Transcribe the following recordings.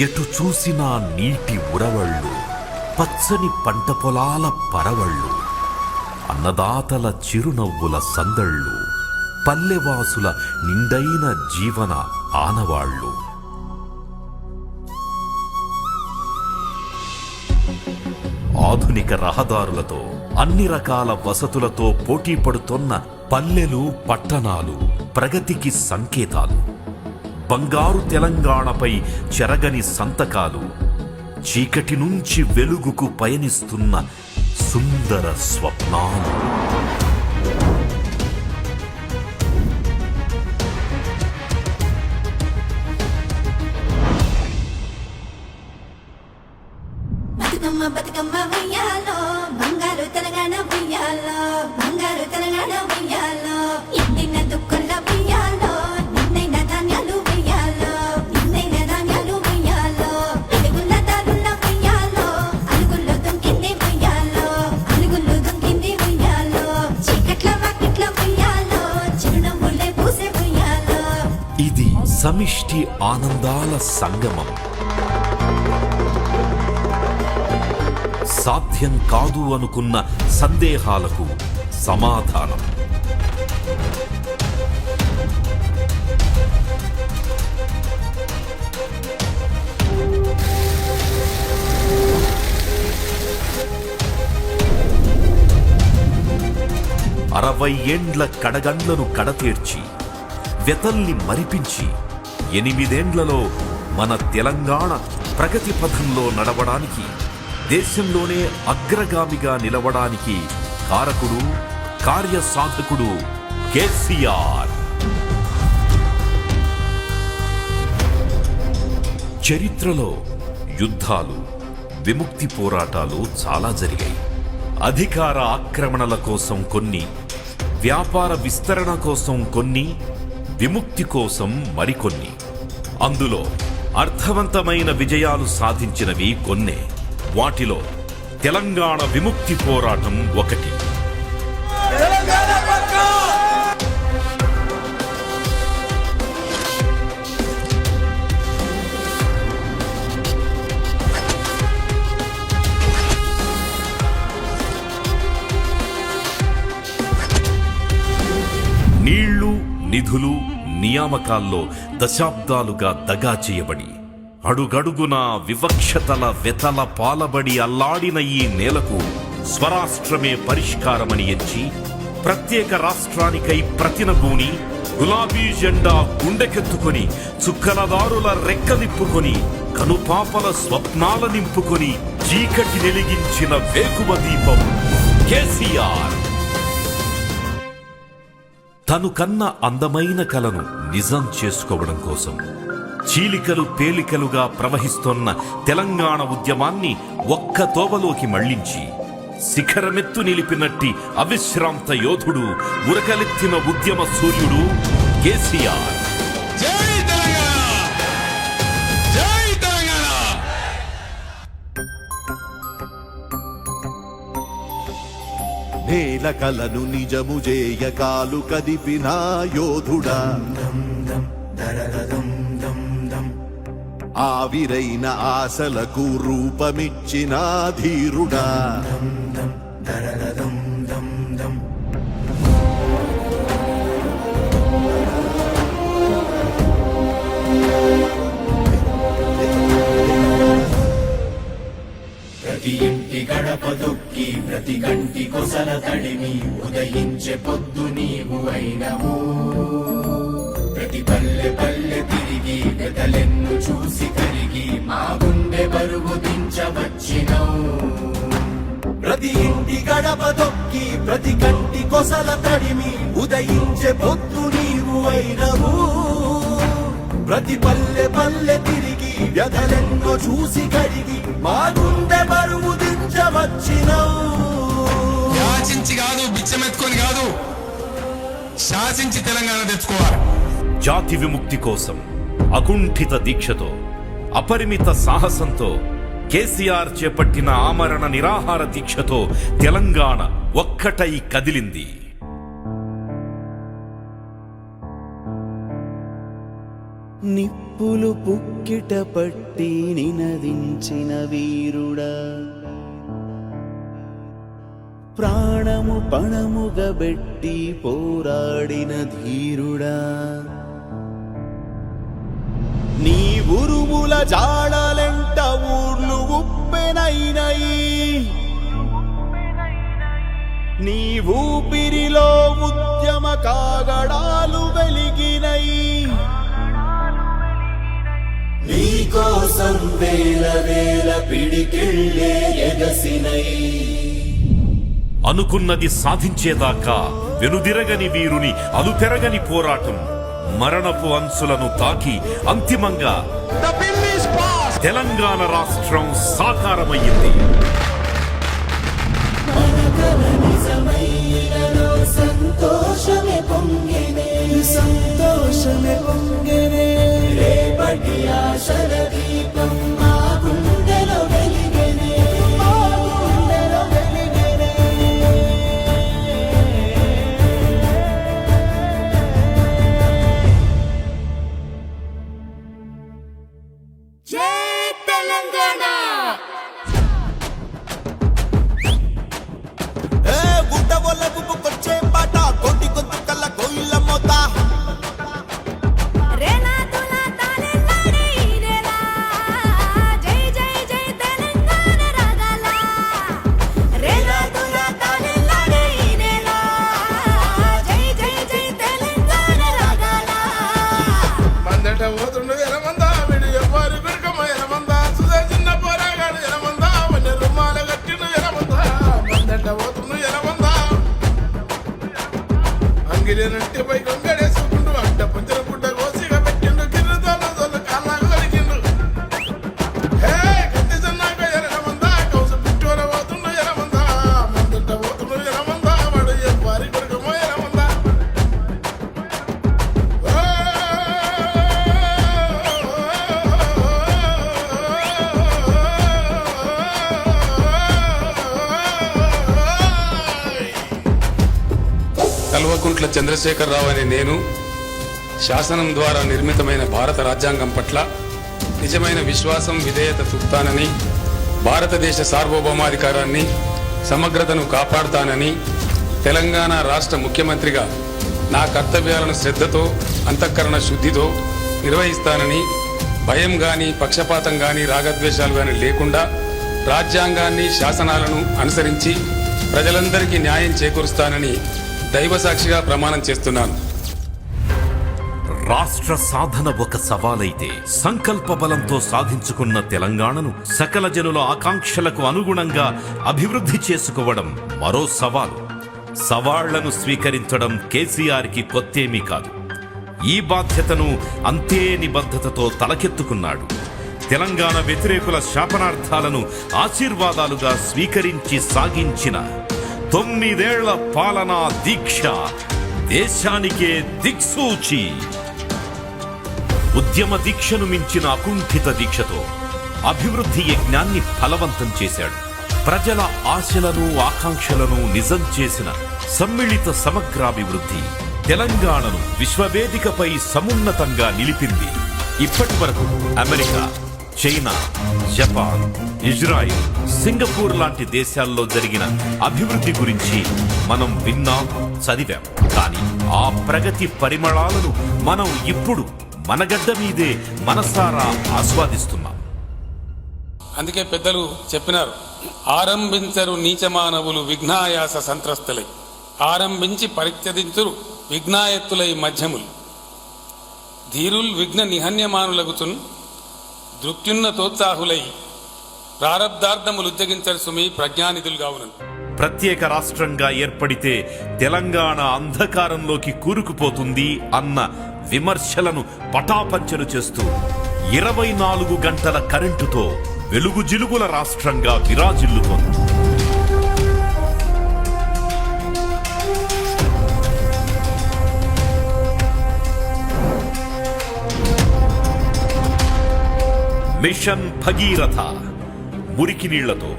ఎటు చూసినా నీటి ఉరవళ్ళు పచ్చని పంట పొలాల పరవళ్ళు అన్నదాతల చిరునవ్వుల సందళ్ళు పల్లెవాసుల నిండైన జీవన ఆనవాళ్ళు. ఆధునిక రహదారులతో అన్ని రకాల వసతులతో పోటీ పడుతున్న పల్లెలు పట్టణాలు ప్రగతికి సంకేతాలు. బంగారు తెలంగాణపై చెరగని సంతకాలు చీకటి నుంచి వెలుగుకు పయనిస్తున్న సుందర స్వప్నాలు. ఆనందాల సంగమం. సాధ్యం కాదు అనుకున్న సందేహాలకు సమాధానం. అరవై ఏండ్ల కడగండ్లను కడతీర్చి వెతల్ని మరిపించి ఎనిమిదేండ్లలో మన తెలంగాణ ప్రగతి పథంలో నడవడానికి దేశంలోనే అగ్రగామిగా నిలవడానికి కారకుడు కార్యసాధకుడు కేసీఆర్. చరిత్రలో యుద్ధాలు విముక్తి పోరాటాలు చాలా జరిగాయి. అధికార ఆక్రమణల కోసం కొన్ని వ్యాపార విస్తరణ కోసం కొన్ని విముక్తి కోసం మరికొన్ని. అందులో అర్థవంతమైన విజయాలు సాధించినవి కొన్నే. వాటిలో తెలంగాణ విముక్తి పోరాటం ఒకటి. నిధులు నియామకాల్లో దశాబ్దాలుగా దగా చేయబడి అడుగడుగున వివక్షతల వెతల పాలబడి అల్లాడిన ఈ నేలకు స్వరాష్ట్రమే పరిష్కారమని ఎంచి ప్రత్యేక రాష్ట్రానికై ప్రతినబూని గులాబీ జెండా గుండెకెత్తుకొని చుక్కలదారుల రెక్కలిప్పుకొని కనుపాపల స్వప్నాల నింపుకొని చీకటి వెలిగించిన వేకువ దీపం కేసీఆర్. తను కన్న అందమైన కలను నిజం చేసుకోవడం కోసం. చీలికలు పేలికలుగా ప్రవహిస్తోన్న తెలంగాణ ఉద్యమాన్ని ఒక్క తోవలోకి మళ్ళించి శిఖరమెత్తు నిలిపినట్టి అవిశ్రాంత యోధుడు ఉరకలెత్తిన ఉద్యమ సూర్యుడు కేసీఆర్. జై నేల కలను నిజము జేయ కాలు కదిపిన యోధుడా. ఆవిరైన ఆశలకు రూపమిచ్చిన ధీరుడా. గడప దొక్కి ప్రతి కంటి కొసల తడిని ఉదయించే పొద్దు నీవు అయినవు. ప్రతి పల్లె పల్లె తిరిగి పెదలెన్ను చూసి కరిగి మా గుండె బరువు దించవచ్చినవు. ప్రతి ఇంటి గడప దొక్కి ప్రతి కంటి కొసల తడిమి ఉదయించే పొద్దు నీవు అయినవు. ప్రతి పల్లె పల్లె తిరిగి వ్యధలెన్నో చూసి కడిగి మా గుండె బరువు దించవచ్చినవు యాచించి కాదు బిచ్చమెత్తుకొని కాదు శాసించి తెలంగాణ తెచ్చుకోవాలి. జాతి విముక్తి కోసం అకుంఠిత దీక్షతో అపరిమిత సాహసంతో కేసీఆర్ చేపట్టిన ఆమరణ నిరాహార దీక్షతో తెలంగాణ ఒక్కటై కదిలింది. నిప్పులు పుక్కిట పట్టి నినదించిన వీరుడా. ప్రాణము పణముగబెట్టి పోరాడిన ధీరుడా. నీ ఉరుముల జాడలెంట ఊర్లు ఉప్పెనైనయి నీ ఊపిరిలో ఉద్యమ కాగడాలు వెలిగినయి నీకోసం వేల వేల పిడికిళ్ళే ఎగసినై. అనుకున్నది సాధించేదాకా వెనుదిరగని వీరుని అలుపెరగని పోరాటం మరణపు అంచులను తాకి అంతిమంగా తెలంగాణ రాష్ట్రం సాకారమయ్యింది. సంతోషమే పొంగినే సంతోషమే పొంగినే రేపటి ఆశలే చంద్రశేఖర్ చంద్రశేఖరరావు అనే నేను శాసనం ద్వారా నిర్మితమైన భారత రాజ్యాంగం పట్ల నిజమైన విశ్వాసం విధేయత చూపుతానని భారతదేశ సార్వభౌమాధికారాన్ని సమగ్రతను కాపాడుతానని తెలంగాణ రాష్ట్ర ముఖ్యమంత్రిగా నా కర్తవ్యాలను శ్రద్ధతో అంతఃకరణ శుద్ధితో నిర్వహిస్తానని భయం గాని పక్షపాతం గాని రాగద్వేషాలు గాని లేకుండా రాజ్యాంగాన్ని శాసనాలను అనుసరించి ప్రజలందరికీ న్యాయం చేకూరుస్తానని దైవ సాక్షిగా ప్రమాణం చేస్తున్నాను. రాష్ట్ర సాధన ఒక సవాలైతే సంకల్ప బలంతో సాధించుకున్న తెలంగాణను సకల జనుల ఆకాంక్షలకు అనుగుణంగా అభివృద్ధి చేసుకోవడం మరో సవాలు. సవాళ్ళను స్వీకరించడం కేసీఆర్కి కొత్తేమీ కాదు. ఈ బాధ్యతను అంతే నిబద్ధతతో తలకెత్తుకున్నాడు. తెలంగాణ వ్యతిరేకుల శాపనార్థాలను ఆశీర్వాదాలుగా స్వీకరించి సాగించిన తొమ్మిదేళ్ళ పాలనా దీక్ష దేశానికే దిక్సూచి. ఉద్యమ దీక్షను మించిన అకుంఠిత దీక్షతో అభివృద్ధి యజ్ఞాన్ని ఫలవంతం చేశాడు. ప్రజల ఆశలను ఆకాంక్షలను నిజం చేసిన సమ్మిళిత సమగ్రాభివృద్ధి తెలంగాణను విశ్వవేదికపై సమున్నతంగా నిలిపింది. ఇప్పటి వరకు America China Japan Israel Singapore లాంటి దేశాల్లో జరిగిన అభివృద్ధి గురించి మనం విన్నాం చదివాం. కానీ ఆ ప్రగతి పరిమళాలను మనం ఇప్పుడు మన గడ్డ మీదే మనసారా ఆస్వాదిస్తున్నాం. అందుకే పెద్దలు చెప్పినారు ఆరంభించరు నీచమానవులు విఘ్నాయాస సంత్రస్తులై. ఆరంభించి పరిత్యదించురు విఘ్నాయత్తులై మధ్యములు. ధీరుల్ విఘ్న నిహన్యమానులగుచున్ దృత్యున్నతోత్సాహులై ప్రారబ్ధార్థములు సుమి ప్రజ్ఞానిధులుగా ఉన్నది ప్రత్యేక రాష్ట్రంగా ఏర్పడితే తెలంగాణ అంధకారంలోకి కూరుకుపోతుంది అన్న విమర్శలను పటాపంచలు చేస్తూ ఇరవై నాలుగు గంటల కరెంటుతో వెలుగు జిలుగుల రాష్ట్రంగా విరాజిల్లుతోంది. మిషన్ భగీరథ. మురికి నీళ్ళతో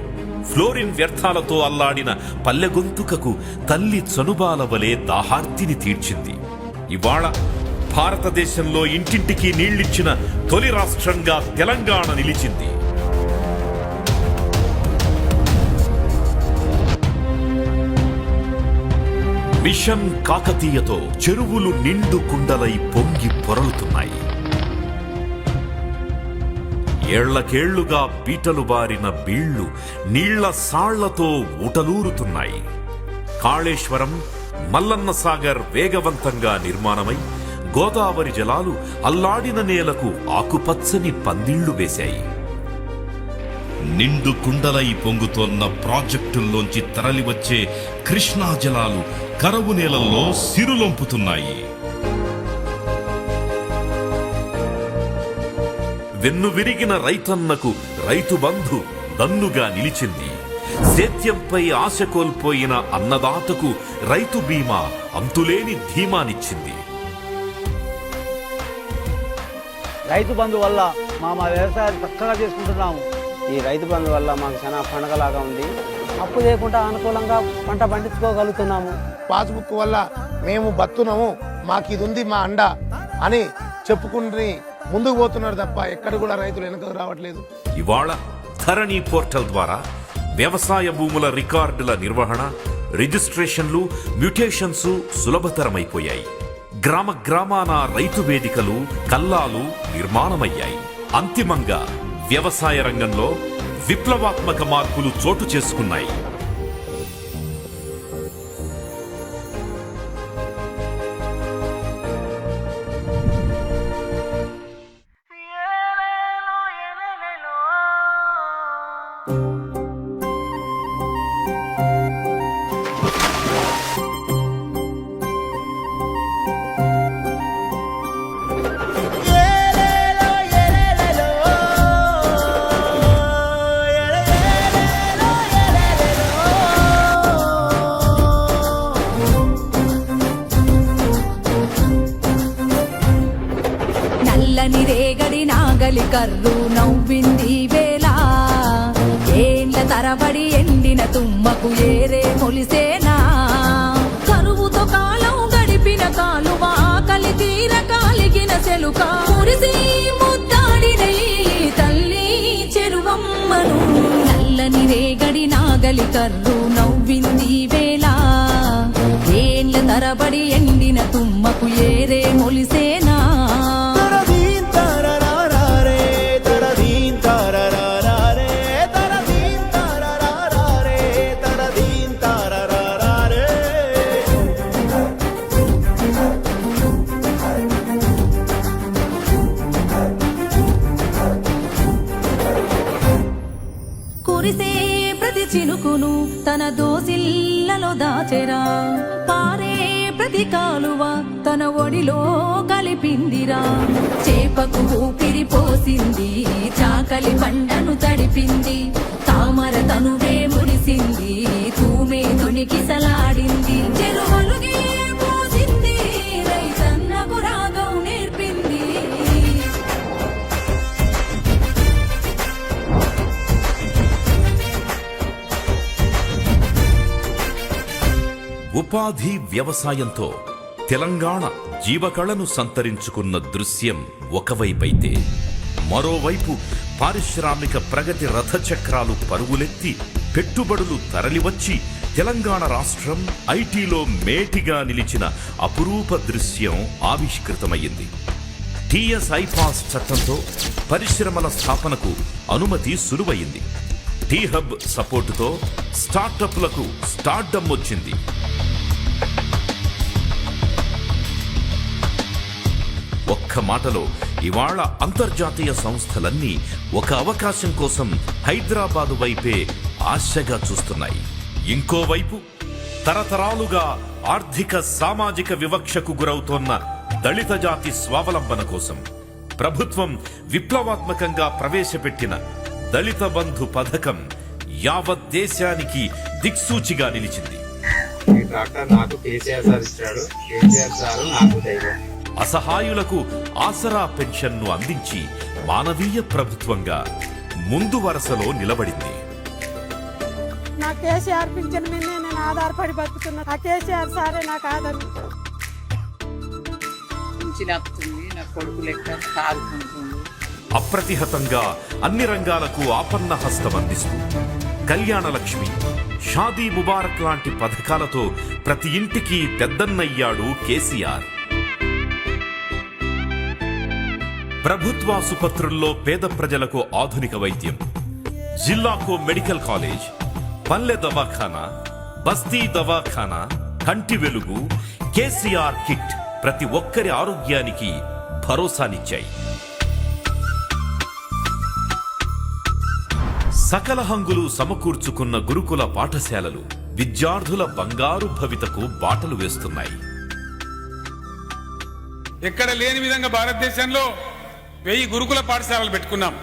ఫ్లోరిన్ వ్యర్థాలతో అల్లాడిన పల్లె గొంతుకకు తల్లి చనుబాల వలె దాహార్తిని తీర్చింది. ఇవాళ భారతదేశంలో ఇంటింటికి నీళ్ళిచ్చిన తొలి రాష్ట్రంగా తెలంగాణ నిలిచింది. మిషన్ కాకతీయతో చెరువులు నిండు కుండలై పొంగి పొరలుతున్నాయి. ఏళ్ళకేళ్ళుగా పీటలు బారిన బీళ్ళు నీళ్ళ సాళ్ళతో ఊటలూరుతున్నాయి. కాళేశ్వరం మల్లన్న సాగర్ వేగవంతంగా నిర్మాణమై గోదావరి జలాలు అల్లాడిన నేలకు ఆకుపచ్చని పందిళ్ళు వేశాయి. నిండు కుండలై పొంగుతోన్న ప్రాజెక్టుల్లోంచి తరలివచ్చే కృష్ణా జలాలు కరవు నేలల్లో సిరులొంపుతున్నాయి. వెన్ను విరిగిన రైతన్నకు రైతు బంధు దన్నుగా నిలిచింది. సేద్యంపై ఆశ కోల్పోయిన అన్నదాతకు రైతు బీమా అంతులేని ధీమానిచ్చింది. రైతు బంధు వల్ల మా మా వ్యవసాయాలు చక్కగా చేసుకుంటున్నాము. ఈ రైతు బంధు వల్ల మాకు చాలా పండగలాగా ఉంది. అప్పు చేయకుండా అనుకూలంగా పంట పండించుకోగలుగుతున్నాము. పాస్బుక్ వల్ల మేము బతున్నాము మాకు ఇది ఉంది మా అండ అని చెప్పుకుని ముందుకు పోతున్నారు తప్ప ఎక్కడ కూడా రైతులు వెనుకకు రావట్లేదు. ఇవాళ ధరణి పోర్టల్ ద్వారా వ్యవసాయ భూముల రికార్డుల నిర్వహణ రిజిస్ట్రేషన్లు మ్యూటేషన్స్ సులభతరమైపోయాయి. గ్రామ గ్రామాన రైతు వేదికలు కల్లాలు నిర్మాణమయ్యాయి. అంతిమంగా వ్యవసాయ రంగంలో విప్లవాత్మక మార్పులు చోటు చేసుకున్నాయి. రేగడి కర్రు నవ్వింది వేళ. ఏళ్ళ తరబడి ఎండిన తుమ్మకు ఏరే మొలిసేనా? కరువుతో కాలం గడిపిన కాలువ ఆకలి తీర కాలిగిన చెలుక మురిసి ముద్దాడిన తల్లి చెరువమ్మను. నల్లని రేగడి నాగలి కర్రు నవ్వింది వేళ. ఏళ్ళ తరబడి ఎండిన తుమ్మకు ఏరే మొలిసేనా? తన దోసిల్లలో దాచెరా. పారే ప్రతి కాలువ తన ఒడిలో కలిపిందిరా. చేపకు ఊపిరి పోసింది చాకలి పండను తడిపింది. తామర తనువే మురిసింది తూమే తునికిసలాడింది చెరువలుగే ఉపాధి వ్యవసాయంతో తెలంగాణ జీవకళను సంతరించుకున్న దృశ్యం ఒకవైపైతే మరోవైపు పారిశ్రామిక ప్రగతి రథచక్రాలు పరుగులెత్తి పెట్టుబడులు తరలివచ్చి తెలంగాణ రాష్ట్రం ఐటీలో మేటిగా నిలిచిన అపురూప దృశ్యం ఆవిష్కృతమయ్యింది. టిఎస్ ఐపాస్ చట్టంతో పరిశ్రమల స్థాపనకు అనుమతి సులువయింది టీ హబ్ సపోర్టుతో స్టార్టప్లకు స్టార్డమ్ వచ్చింది. ఒక్క మాటలో ఇవాళ అంతర్జాతీయ సంస్థలన్నీ ఒక అవకాశం కోసం హైదరాబాదు వైపే ఆశగా చూస్తున్నాయి. ఇంకోవైపు తరతరాలుగా ఆర్థిక సామాజిక వివక్షకు గురవుతోన్న దళిత జాతి స్వావలంబన కోసం ప్రభుత్వం విప్లవాత్మకంగా ప్రవేశపెట్టిన దళిత బంధు పథకం యావత్ దేశానికి దిక్సూచిగా నిలిచింది. ఈ ట్రాక్టర్ నాకు కేసీఆర్ సార్ ఇచ్చాడు. కేసీఆర్ సార్ నాకు దైవం. అసహాయులకు ఆసరా పెన్షన్ను అందించి మానవీయ ప్రభుత్వంగా ముందు వరుసలో నిలబడింది. నా కేసీఆర్ పింఛన్ మీదనే నేను ఆధారపడి బతుకుతున్నా. ఆ కేసీఆర్ సారే నాకు ఆధారం నా కొడుకు లెక్క అప్రతిహతంగా అన్ని రంగాలకు ఆపన్న హస్తం అందిస్తూ కళ్యాణ లక్ష్మి షాదీ ముబారక్ లాంటి పథకాలతో ప్రతి ఇంటికి పెద్దన్నయ్యాడు కేసీఆర్. ప్రభుత్వాసుపత్రుల్లో పేద ప్రజలకు ఆధునిక వైద్యం జిల్లాకు మెడికల్ కాలేజ్ పల్లె దవాఖానా బస్తీ దవాఖానా కంటి వెలుగు కేసీఆర్ కిట్ ప్రతి ఒక్కరి ఆరోగ్యానికి భరోసానిచ్చాయి. సకల హంగులు సమకూర్చుకున్న గురుకుల పాఠశాలలు విద్యార్థుల బంగారు భవితకు బాటలు వేస్తున్నాయి. ఎక్కడ లేని విధంగా భారతదేశంలో వెయ్యి గురుకుల పాఠశాలలు పెట్టుకున్నాం.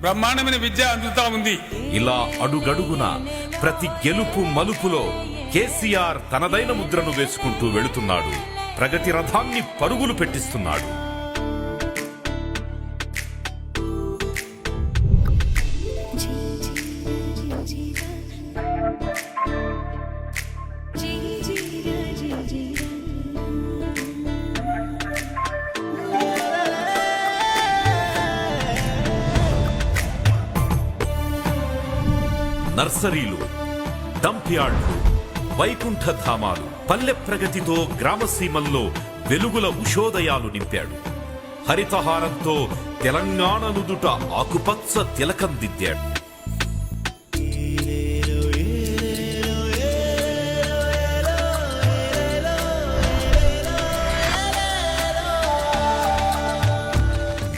బ్రహ్మాండమైన విద్య అందుతా ఉంది. ఇలా అడుగడుగున ప్రతి గెలుపు మలుపులో కేసీఆర్ తనదైన ముద్రను వేసుకుంటూ వెళుతున్నాడు. ప్రగతి రథాన్ని పరుగులు పెట్టిస్తున్నాడు. నర్సరీలు డంప్యార్డ్లు వైకుంఠ ధామాలు పల్లె ప్రగతితో గ్రామసీమల్లో వెలుగుల ఉషోదయాలు నింపాడు. హరితహారంతో తెలంగాణ నుదుట ఆకుపచ్చ తిలకం దిద్దాడు.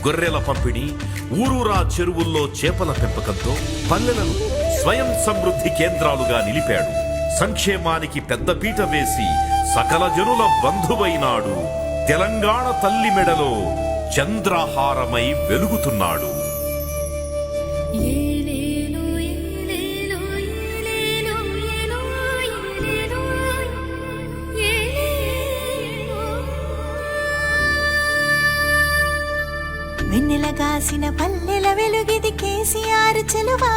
గొర్రెల పంపిణీ ఊరూరా చెరువుల్లో చేపల పెంపకంతో పల్లెలను స్వయం సమృద్ధి కేంద్రాలుగా నిలిపాడు. సంక్షేమానికి పెద్దపీట వేసి సకల జనుల బంధువైనాడు తెలంగాణ తల్లి మెడలో చంద్రహారమై వెలుగుతున్నాడు. వెన్నెల కాసిన పల్లెల వెలుగిది కేసీఆర్ చెలువా?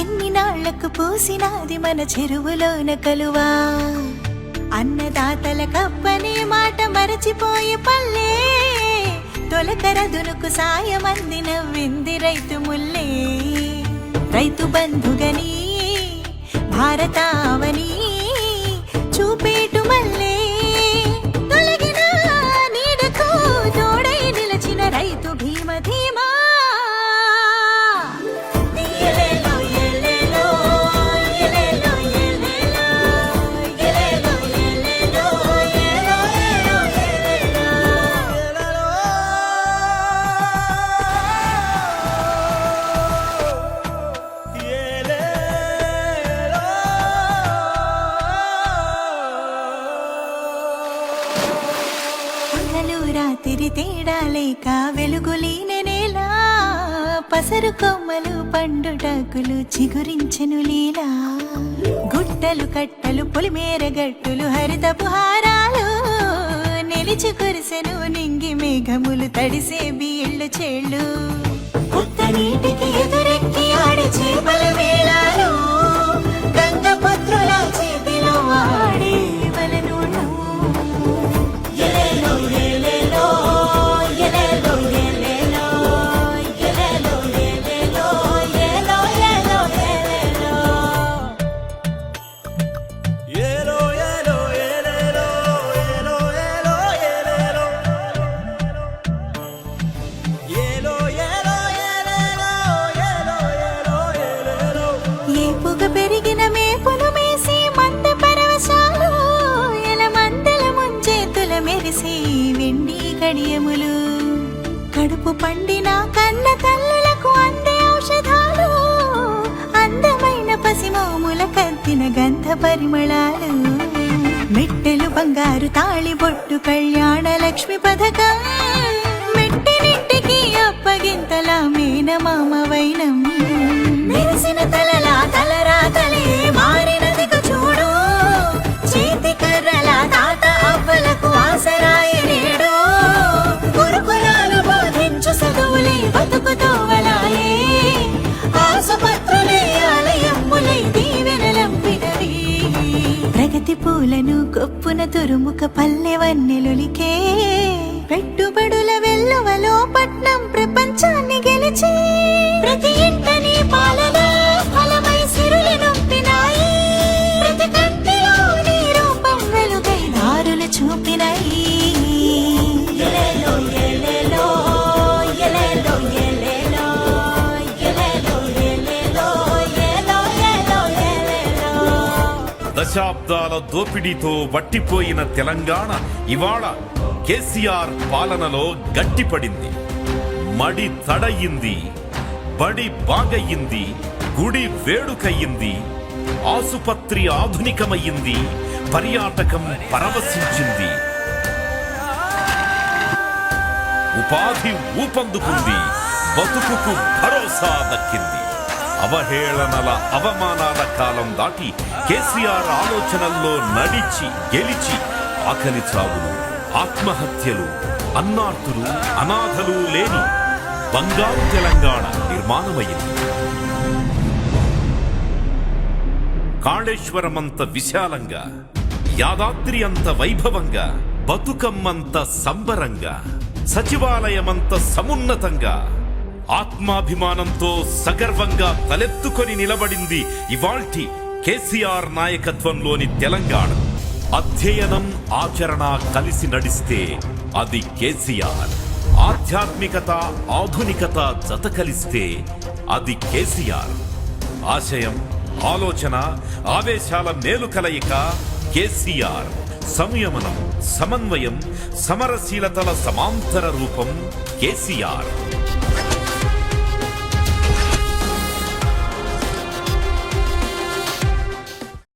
ఎన్ని నాళ్ళకు పూసినాది మన చెరువులోన కలువా? అన్నదాతల కప్పనే మాట మరచిపోయే పల్లే. తొలకర దునుకు సాయం అంది నవ్వింది రైతు ముల్లే. రైతు బంధుగని భారతావని చూపేటు మల్లే. తొలగిన నీడకు తోడై నిలచిన రైతు భీమ ధీమా. పసరు కొమ్మలు పండుటాకులు చిగురించెను లీలా. గుట్టలు కట్టలు పొలిమేర గట్టులు హరితపు హారాలు. నిలిచి కురిసెను నింగి మేఘములు తడిసే బీళ్ళు చెళ్ళు. కొత్త నీటికి ఎదురెక్కి ఆడే చేపల వేళాలు గంగపత్రుల చేతిలో ఆడే వలను కడుపు పండిన కన్న తల్లులకు అందే ఔషధాలు. అందమైన పసిమోముల కద్దిన గంధ పరిమళాలు. మెట్టెలు బంగారు తాళి బొట్టు కళ్యాణ లక్ష్మి పథకం మెట్టినింటికి అప్పగింతల మేనమామ వైనం. మెరిసిన తలలా తలరా తలే మారినదికు చూడు. చేతి కర్రల తాత అవ్వలకు ఆసరాయి నేడు బతుకుతో వలాయే ఆసుపత్రులే ఆలయములై దీవెనలంపినవి ప్రగతి పూలను కొప్పున తురుముక పల్లె వన్నెలులికే. పెట్టుబడుల వెల్లువలో పట్నం ప్రపంచాన్ని గెలిచి. ప్రతి ఇంటని పాలన దశాబ్దాల దోపిడీతో వట్టిపోయిన తెలంగాణ ఇవాళ కేసీఆర్ పాలనలో గట్టిపడింది. మడి తడయింది బడి బాగయ్యింది గుడి వేడుకయ్యింది ఆసుపత్రి ఆధునికమయ్యింది పర్యాటకం పరవశించింది. ఉపాధి ఊపందుకుంది బతుకుకు భరోసా దక్కింది. అవహేళనల అవమానాల కాలం దాటి కేసీఆర్ ఆలోచనల్లో నడిచి గెలిచి ఆకలి చావులు ఆత్మహత్యలు అన్నార్థులు అనాథలు లేని బంగారు తెలంగాణ నిర్మాణమైంది కాళేశ్వరమంత విశాలంగా యాదాద్రి అంత వైభవంగా బతుకమ్మంత సంబరంగా సచివాలయమంత సమున్నతంగా ఆత్మాభిమానంతో సగర్వంగా తలెత్తుకొని నిలబడింది ఇవాల్టి కేసీఆర్ నాయకత్వంలోని తెలంగాణ. అధ్యయనం ఆచరణ కలిసి నడిస్తే అది కేసీఆర్. ఆధ్యాత్మికత ఆధునికత జత కలిస్తే అది కేసీఆర్. ఆశయం ఆలోచన ఆవేశాల మేలు కలయిక కేసీఆర్. సంయమనం సమన్వయం సమరశీలతల సమాంతర రూపం కేసీఆర్.